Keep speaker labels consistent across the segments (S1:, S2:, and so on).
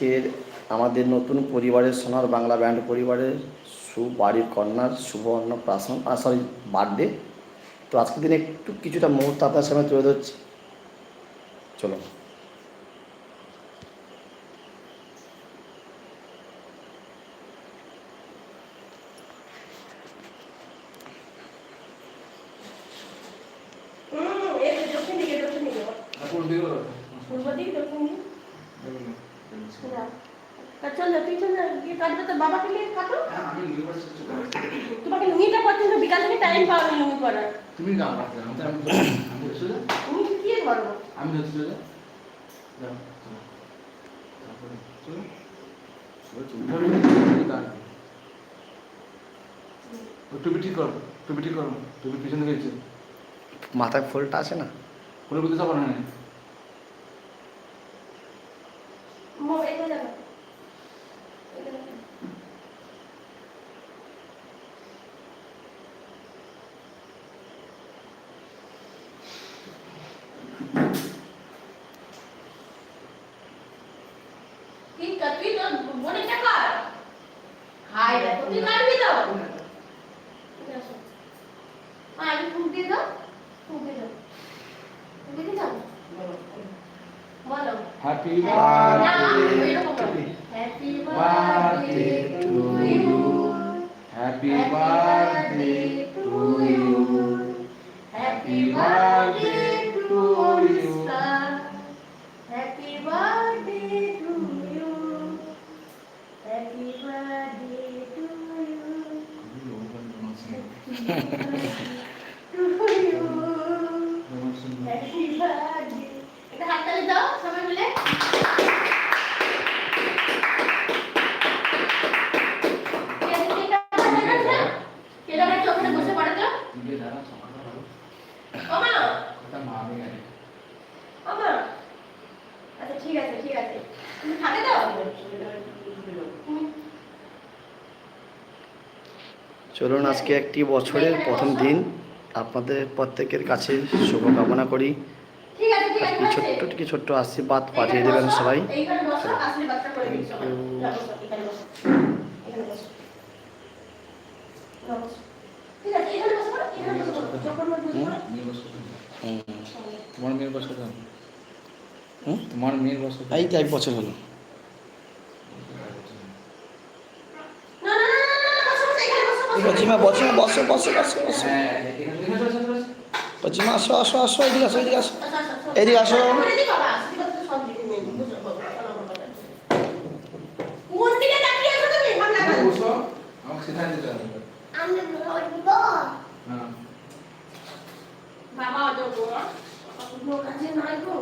S1: আজকের আমাদের নতুন পরিবারের সোনার বাংলা ব্যান্ড পরিবারের সুবাড়ির কন্যার শুভ অন্নপ্রাশন সরি বার্থডে তো আজকের দিনে একটু কিছুটা মুহূর্ত আপনার সামনে তুলে ধরছি চলো?
S2: পূর্ব দিক, দক্ষিণ দিক। না। তা না, তুই চল না, গিয়ে কাটবে বাবাকে নিয়ে কাটো।
S3: হ্যাঁ।
S2: তোমাকে লুঙ্গিটা বিকাল থেকে টাইম পাবে না লুঙ্গি পরার।
S3: তুমি আমি আমি সোজা
S2: তুমি কি?
S3: আমি সোজা যাও। তারপরে চলো টুপি ঠিক করো টুপি ঠিক করো টুপি পিছনে গেছে
S1: মাথায় ফুলটা আছে না
S3: কোনো বুঝতে পারো না
S2: মো- এখানে যাবে। এখানে যাবে। তুই কা- তুই তোর বোনেরটা কর। হাই দেখো, তুই কাটবি তো? ঠিক আছে। মা, আগে ফুঁক দিয়ে দাও। ফুঁক দিয়ে দাও। ফুঁক দিয়ে দাও। বলো।
S3: হ্যাপি বার্থডে
S2: এরকম বলো। Happy
S3: birthday
S2: birthday
S3: to
S2: to you.
S3: Happy birthday to you
S2: Happy birthday to Mr. Happy birthday to you. Happy birthday to you. To you. Happy birthday. একটা হাততালি দাও সবাই মিলে কে দিদিটা বসে গেছে? কে দাঁড়া একটু ওখানে বসে পড়ে তো? ও মা, ও মা। আচ্ছা ঠিক আছে ঠিক আছে তুমি খাবে তো হুম।
S1: চলুন আজকে একটি বছরের প্রথম দিন। আপনাদের প্রত্যেকের কাছে শুভকামনা করি।
S2: ঠিক আছে ঠিক
S1: আর
S2: আছে।
S1: কি ছোট্ট কি ছোট্ট আশীর্বাদ পাঠিয়ে দেবেন সবাই।
S2: তোমার মেয়ের বছর সবাই
S1: Thank you.
S2: যাও বসো, এখানে বসো এখানে বসো যাও বসো। ঠিক আছে এখানে বসো এখানে বসো যখন মন বুঝব
S1: হুম।
S3: তোমার মেয়ের বছর কত?
S1: হুম?
S3: তোমার মেয়ের বছর কত?
S1: এই তো এক বছর হলো
S2: না না না না না বসো বসো এখানে পশ্চিমা
S1: বচিমা বসো বসো বসো বসো পশ্চিমা। আসো আসো আসো, এদিকে আসো এদিকে আসো। এদিকে আসো।
S2: করে দিই বাবা, আশীর্বাদ তো সব দিকে নেই, বুঝো, বাবা, চলো, বাবা, চলো। কোন দিকে তাকিয়ে আছো তুমি? ভালো
S3: এখানে
S2: লাগা।
S3: বসো, আমাকে শেখায় দিতে হবে।
S2: আমি বলব।
S3: হ্যাঁ।
S2: বাবা অত বড়, অত বড় কাছে নাই গো।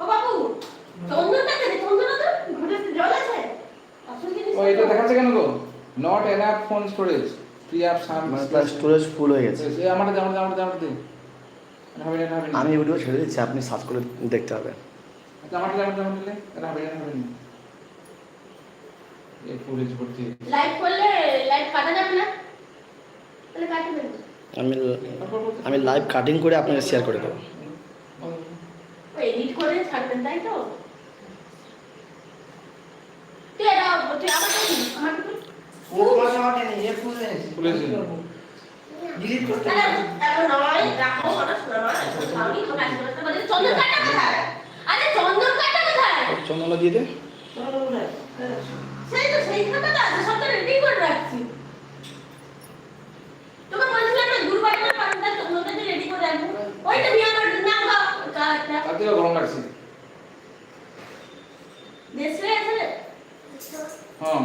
S2: ও বাবু, চন্দনটা দে, চন্দনটা দে, ঘুরেতে জল আছে? আসল জিনিস
S3: ও, এটা দেখাচ্ছে কেন গো? Not enough phone storage. Free up some
S1: মানে তার স্টোরেজ ফুল হয়ে গেছে
S3: এই আমারটা দে, আমারটা দে, আমারটা দে, এটা হবে না, হবে না।
S1: আমি ভিডিও ছেড়ে দিচ্ছি আপনি সার্চ করে দেখতে হবে
S3: আমার আমারটা দে, আমারটা দে, আমারটা দে। এটা হবে না, হবে না। এই ফুটেজ ভর্তি।
S2: লাইভ করলে লাইভ কাটা যাবে না তাহলে কাটবেন
S1: আমি আমি লাইভ কাটিং করে আপনাকে শেয়ার করে দেবো
S2: এডিট করে ছাড়বেন তাই তো তুই এটা তুই আমার তো আমার তো
S3: ফুটেজ দিন।
S2: এখন নয় রাখো মানুষ নয় আমি তো কাজ করতে পারি চন্দন কাটা কোথায়? আরে চন্দন কাটা কোথায়?
S1: চন্দনা দিয়ে দে।
S2: সেই তো সেই খাতা তো আছে সব তো রেডি করে রাখছি। তোকে বলছিলাম না গুরুবার করে চন্দনটা রেডি করে রাখব। ওইটা নিয়ে আমার নাম কাটা
S3: তার গরম লাগছে।
S2: দেশে আছে
S3: হ্যাঁ।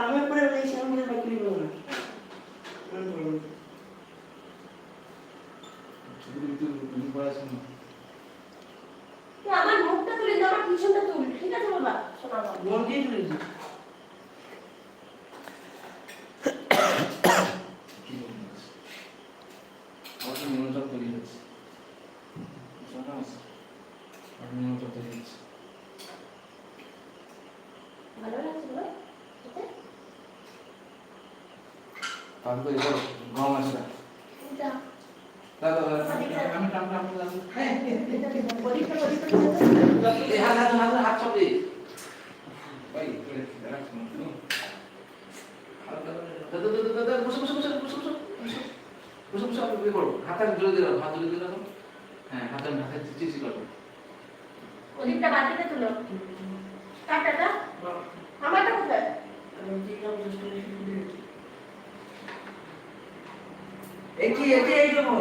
S3: আমি
S4: পরে রয়েছি আমি বাকি নিব না
S3: তুই তুই তুই পড়াশোনা
S2: তুই আমার মুখটা তুলে দে, আমার পিছনটা তুল। ঠিক আছে বাবা? শোনা বাবা।
S4: মন দিয়ে তুলেছি
S3: কি বলছিস আমার তো নিয়ন্ত্রণ তৈরি হচ্ছে শোনাস আর নিয়ন্ত্রণ তৈরি হচ্ছে
S2: ভালো লাগছে বলো? এতে?
S3: তারপরে করো গম আছে না
S2: এটা,
S3: দাদা দাদা টাম টাম টাম হ্যাঁ
S2: বলিটা।
S3: এই হাত হাত হাত হাত চাপ দে ভাই দাদা দাদা দাদা বসো বসো বসো বসো বসো বসো বসো আপনি কি করো হাত হাত জোরে দিলাম হাত জোরে দিলাম হ্যাঁ হাতে হাতে চিচি করো
S2: প্রদীপটা বাতিতে তুলো। কাটাটা? আমারটা কোথায়?
S4: এই যেমন
S3: করে দাও বস এই হাত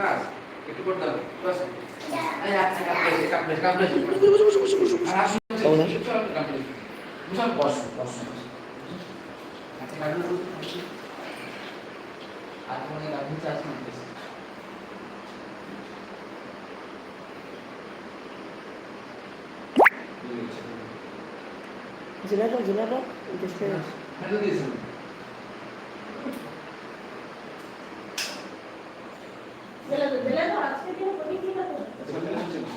S3: আর আসুন কাপড়ে বুঝান বস
S4: জেলাটা জেলাটা দেখতে
S3: হ্যালো দিয়েছেন
S2: দিলে তো, দিলে তো, আজকে দিনে প্রদীপ দিলে তো।
S3: চলে আসছে না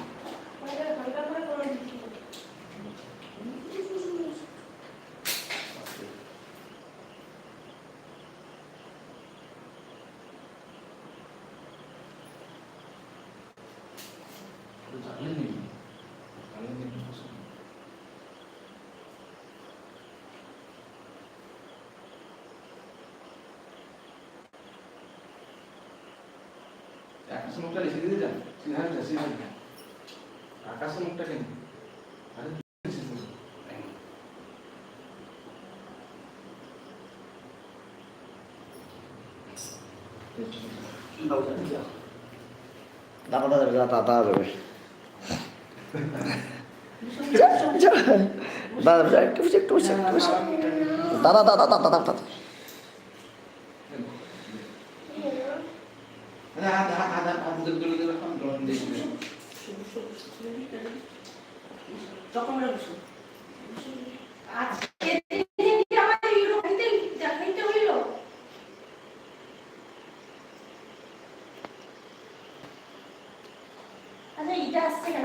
S2: হালকা হালকা করে করে দিচ্ছি।
S3: জানলেন নাকি জানলেন নাকি আকাশ মুখটা লিখে দিতে যান সিধা যা সিধা যা আকাশ মুখটা কেন
S1: একটু একটু দাদা দাদা দাদা দাদা দাদা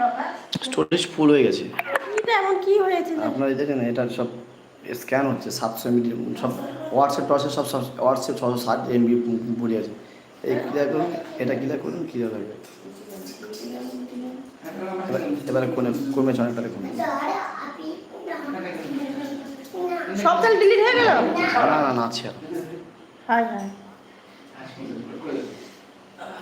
S2: আবার?
S1: স্টোরেজ ফুল হয়ে গেছে
S2: এমন কি হয়েছে
S1: আপনারা দেখেন এটা সব স্ক্যান হচ্ছে সাতশো এমবি সব হোয়াটসঅ্যাপ টোয়াটসঅ্যাপ সব সব হোয়াটসঅ্যাপ ছশো ষাট এমবি পড়ে আছে এই ক্লিয়ার করুন এটা ক্লিয়ার করুন ক্লিয়ার হয়ে যাবে। এবার- কোনে কমেছে অনেকটা কমে
S2: সব তাহলে ডিলিট হয়ে গেল?
S1: না না না আছে
S2: হাই হাই